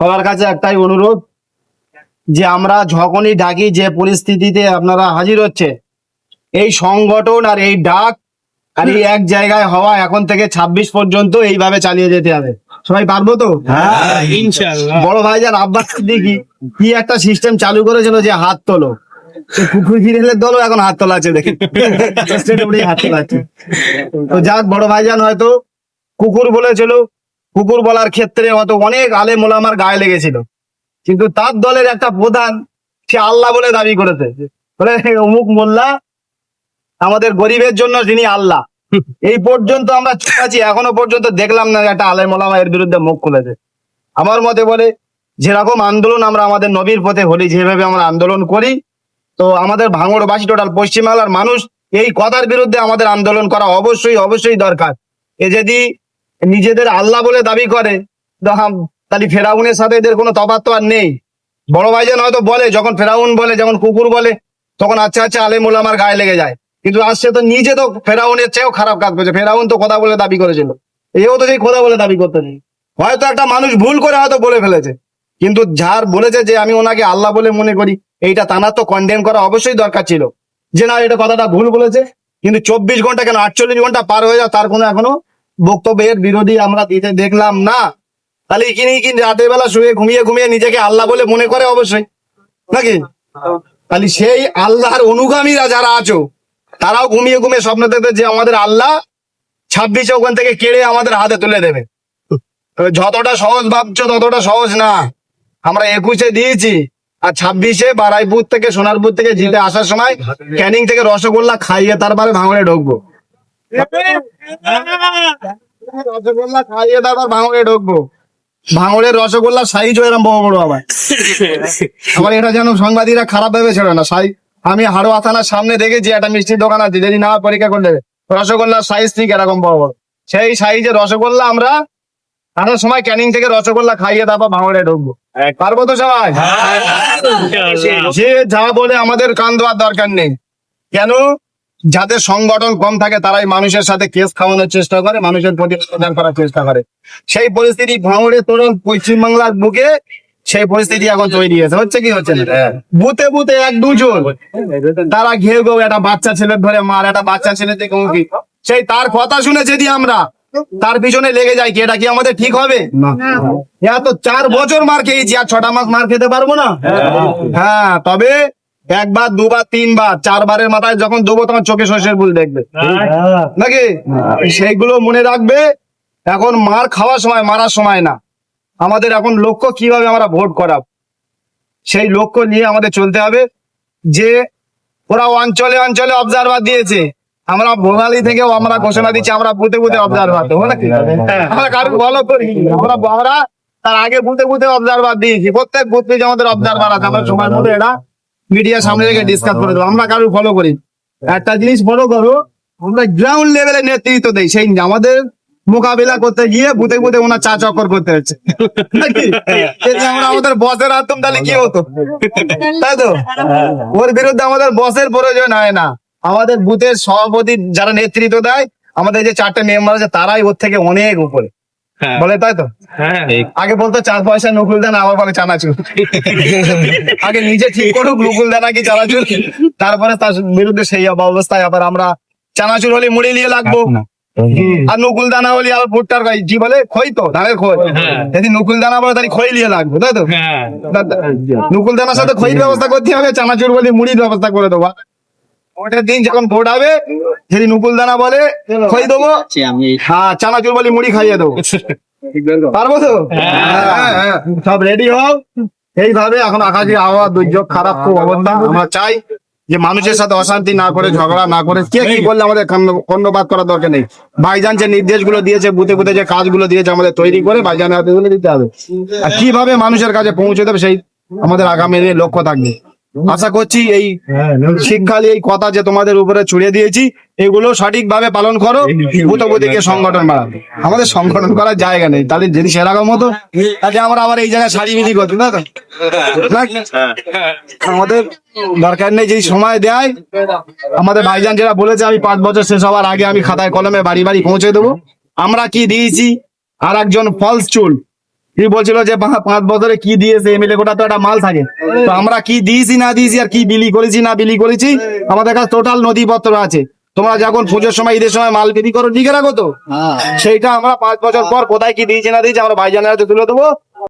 সবার কাছে একটাই অনুরোধ যে আমরা যখনই ডাকি যে পরিস্থিতিতে আপনারা হাজির হচ্ছে এই সংগঠন আর এই ডাক আর এই এক জায়গায় হওয়া এখন থেকে ছাব্বিশ পর্যন্ত এইভাবে চালিয়ে যেতে হবে। সবাই পারব তো? ইনশাআল্লাহ বড় ভাইজান আব্বাস দেখি কি একটা সিস্টেম চালু করেছিল যে হাত তোলো। কুকুর গিরেলের দলও এখন হাত তোলা আছে দেখে হাত তোলা আছে তো যাক বড় ভাইজান হয়তো কুকুর বলেছিল কুকুর বলার ক্ষেত্রে হয়তো অনেক আলে মোলামার গায়ে লেগেছিল। কিন্তু তার দলের একটা প্রধান, সে আল্লাহ বলে দাবি করেছে বলে অমুক মোল্লা, আমাদের গরিবের জন্য যিনি আল্লাহ, এই পর্যন্ত আমরা আছি, এখনও পর্যন্ত দেখলাম না একটা আলে মোলামা এর বিরুদ্ধে মুখ খুলেছে। আমার মতে বলে, যেরকম আন্দোলন আমরা আমাদের নবীর পথে হলি, যেভাবে আমরা আন্দোলন করি, তো আমাদের ভাঙড়বাসী টোটাল পশ্চিমবাংলার মানুষ এই কথার বিরুদ্ধে আমাদের আন্দোলন করা অবশ্যই অবশ্যই দরকার। এ যদি নিজেদের আল্লাহ বলে দাবি করে। তাহলে ফেরাউনের সাথে এদের কোনো তফাৎ তো আর নেই। বড় ভাইজান হয়তো বলে, যখন ফেরাউন বলে, যখন কুকুর বলে, তখন আচ্ছা আচ্ছা আলেমুল আমার গায়ে লেগে যায়। কিন্তু আসছে তো নিজে তো ফেরাউনের চেয়েও খারাপ কাজ করেছে। ফেরাউন তো কথা বলে দাবি করেছিল। এও তো সেই কথা বলে দাবি করতে নেই। হয়তো একটা মানুষ ভুল করে হয়তো বলে ফেলেছে। কিন্তু যার বলেছে যে আমি ওনাকে আল্লাহ বলে মনে করি, এইটা তানার তো কন্ডেম করা অবশ্যই দরকার ছিল। যে না, এটা কথাটা ভুল বলেছে, কিন্তু চব্বিশ ঘণ্টা কেন আটচল্লিশ ঘণ্টা পার হয়ে যাওয়া তার কোনো এখনও বক্তব্যের বিরোধী আমরা দিতে দেখলাম না। তাহলে এখানে কি রাতের বেলা শুয়ে ঘুমিয়ে ঘুমিয়ে নিজেকে আল্লাহ বলে মনে করে অবশ্যই। নাকি? তাহলে সেই আল্লাহর অনুগামীরা যারা আছো, তারাও ঘুমিয়ে ঘুমিয়ে স্বপ্ন দেখবে যে আমাদের আল্লাহ ছাব্বিশে ওখান থেকে কেড়ে আমাদের হাতে তুলে দেবে। যতটা সহজ ভাবছ ততটা সহজ না। আমরা একুশে দিয়েছি, আর ছাব্বিশে বারাইপুর থেকে সোনারপুর থেকে জিতে আসার সময় ক্যানিং থেকে রসগোল্লা খাইয়ে তারপরে ভাঙড়ে ঢুকবো। রসগোল্লা খাইয়ে তারপর ভাঙড়ে ঢুকবো ভাঙড়ের রসগোল্লা সাইজ এরকম বড় বড় আবার আমার এটা যেন সাংবাদিকরা খারাপ ভেবে ছিল না সাই আমি হাড়োয়া থানার সামনে দেখেছি একটা মিষ্টির দোকান আছে যদি না পরীক্ষা করলে রসগোল্লার সাইজ ঠিক এরকম বড় বড় সেই সাইজের রসগোল্লা আমরা আসার সময় ক্যানিং থেকে রসগোল্লা খাইয়ে তারপর ভাঙড়ে ঢুকবো পারব তো সবাই যে যা বলে আমাদের কান দেওয়ার দরকার নেই কেন যাদের সংগঠন কম থাকে তারাই মানুষের সাথে কেস খাওয়ানোর চেষ্টা করে মানুষের প্রতি প্রদান করার চেষ্টা করে। সেই পরিস্থিতি ভাঙড়ে তরুণ পশ্চিমবাংলার বুকে সেই পরিস্থিতি এখন তৈরি হয়েছে। হচ্ছে কি হচ্ছে না? বুতে বুতে এক দুজন তারা ঘেউ গেউ একটা বাচ্চা ছেলে ধরে মার একটা বাচ্চা ছেলে থেকে কি সেই তার কথা শুনে যদি আমরা তার পিছনে লেগে যাই কি এটা কি আমাদের ঠিক হবে? না। তো চার বছর মার খেয়েছি আর ছটা মাস মার খেতে পারব না? হ্যাঁ তবে একবার দুবার তিনবার চারবারের মাথায় যখন দেবো তখন চোখে শস্যের ফুল দেখবে। নাকি? সেইগুলো মনে রাখবে। এখন মার খাওয়ার সময় মারার সময় না। আমাদের এখন লক্ষ্য কীভাবে আমরা ভোট করাব? সেই লক্ষ্য নিয়ে আমাদের চলতে হবে। যে ওরা অঞ্চলে অঞ্চলে অবজারভার দিয়েছে। আমরা বোনালি থেকেও আমরা ঘোষণা দিচ্ছি আমরা বুথে বুথে অবজারভার দেবো নাকি? আমরা কারণ ফলো করি আমরা আমরা তার আগে বুথে বুথে অবজারভার দিয়েছি। প্রত্যেক বুথ আমাদের অবজারভার আছে আমরা সময় মতো এটা মিডিয়া সামনে রেখে ডিসকাস করে দেবো। আমরা কারও ফলো করি। একটা জিনিস ফলো করো, আমরা গ্রাউন্ড লেভেলে নেতৃত্ব দেই। সেই আমাদের মোকাবিলা করতে গিয়ে বুথে বুথে ওনার চা চক্কর করতে হচ্ছে। আমাদের বসের হাততাম তাহলে কি হতো? তাই তো? ওর বিরুদ্ধে আমাদের বসের প্রয়োজন হয় না। আমাদের বুথের সভাপতি যারা নেতৃত্ব দেয়, আমাদের যে চারটে মেম্বার আছে, তারাই ওর থেকে অনেক উপরে। বলে তাই তো? হ্যাঁ। আগে বলতো চার পয়সা নকুল দেন আবার বলে চানাচুর। আগে নিজে ঠিক করুক নকুল দেন কি চানাচুর। তারপরে তার বিরুদ্ধে সেই অবস্থায় আবার আমরা চানাচুর হলে মুড়ি নিয়ে লাগবো। আর নকুল দানা হলে আবার ভুট্টার গাই জি বলে খই তো ধানের খই। হ্যাঁ। যদি নকুল দানা বলে তাহলে খই নিয়ে লাগবে তাই তো? হ্যাঁ। নকুল দানার সাথে খইর ব্যবস্থা করতে হবে চানাচুর বলে মুড়ির ব্যবস্থা করে দেবো। ভোটের দিন যখন ভোট হবে যদি নকুল দানা বলে খই দেবো। হ্যাঁ চানাচুর বলে মুড়ি খাইয়ে দেবো। পারব তো? হ্যাঁ, হ্যাঁ, সব রেডি হও। এইভাবে এখন আকাশে আবহাওয়া দুর্যোগ খারাপ খুব অবস্থা। আমরা চাই যে মানুষের সাথে অশান্তি না করে ঝগড়া না করে কে কি বললে আমাদের কর্ণপাত করার দরকার নেই। ভাইজান যে নির্দেশগুলো দিয়েছে বুথে বুথে যে কাজগুলো দিয়েছে আমাদের তৈরি করে ভাইজানের হাতে তুলে দিতে হবে। আর কীভাবে মানুষের কাছে পৌঁছে দেবে সেই আমাদের আগামী দিনে লক্ষ্য থাকবে। আশা করছি এই শিক্ষালি এই কথা যে তোমাদের উপরে ছুড়ে দিয়েছি এগুলো সঠিকভাবে পালন করো ভূতপতিকে সংগঠন বাড়াবে আমাদের সংগঠন করার জায়গা নেই তাহলে যদি সেরকম মতো তাহলে আমরা আবার এই জায়গায় শাড়ি বিধি করতো না তো? আমাদের দরকার নেই যেই সময় দেয় আমাদের ভাইজান যেটা বলেছে আমি পাঁচ বছর শেষ হওয়ার আগে আমি খাতায় কলমে বাড়ি বাড়ি পৌঁছে দেবো। আমরা কি দিয়েছি? আর একজন ফলস চুল। কি বলছিল যে পাঁচ বছরে কি দিয়েছে? এমএলএ কোটা তো একটা মাল থাকে। তো আমরা কি দিয়েছি না দিয়েছি আর কি বিলি করেছি না বিলি করেছি আমাদের কাছে টোটাল নদীপত্র আছে। তোমরা যখন পুজোর সময় ঈদের সময় মাল বিক্রি করো লিখে রাখো তো সেইটা আমরা পাঁচ বছর পর কোথায় কি দিয়েছি না দিয়েছি আমরা ভাইজানের হাতে তুলে দেবো।